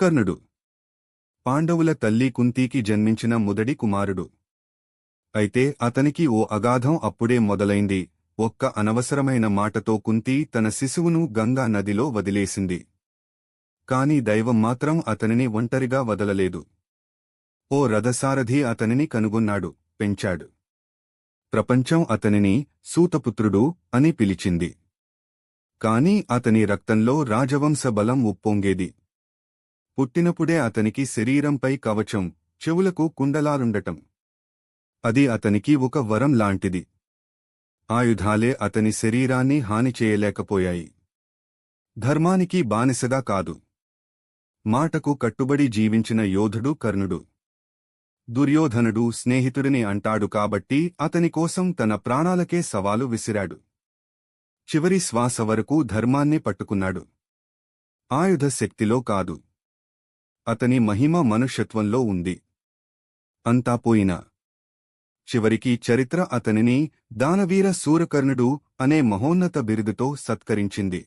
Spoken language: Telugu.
కర్ణుడు. పాండవుల తల్లి కుంతీకి జన్మించిన మొదటి కుమారుడు. అయితే అతనికి ఓ అగాధం అప్పుడే మొదలైంది. ఒక్క అనవసరమైన మాటతో కుంతీ తన శిశువును గంగా నదిలో వదిలేసింది. కాని దైవం మాత్రం అతనిని ఒంటరిగా వదలలేదు. ఓ రథసారథి అతనిని కనుగొన్నాడు పెంచాడు. ప్రపంచం అతనిని సూతపుత్రుడు అని పిలిచింది. కాని అతని రక్తంలో రాజవంశ బలం ఉప్పొంగేది. పుట్టినప్పుడే అతనికి శరీరంపై కవచం చెవులకు కుండలాలుండటం అది అతనికి ఒక వరం లాంటిది. ఆయుధాలే అతని శరీరాన్ని హాని చేయలేకపోయాయి. ధర్మానికి బానిసగా కాదు. మాటకు కట్టుబడి జీవించిన యోధుడు కర్ణుడు. దుర్యోధనుడు స్నేహితుడిని అంటాడు కాబట్టి అతని కోసం తన ప్రాణాలకే సవాలు విసిరాడు. చివరి శ్వాస వరకు ధర్మాన్ని పట్టుకున్నాడు. ఆయుధ శక్తిలో కాదు. అతని మహిమ మనుష్యత్వంలో ఉంది. అంతా పోయినా. చివరికి చరిత్ర అతనిని దానవీర సూరకర్ణుడు అనే మహోన్నత బిరుదుతో సత్కరించింది.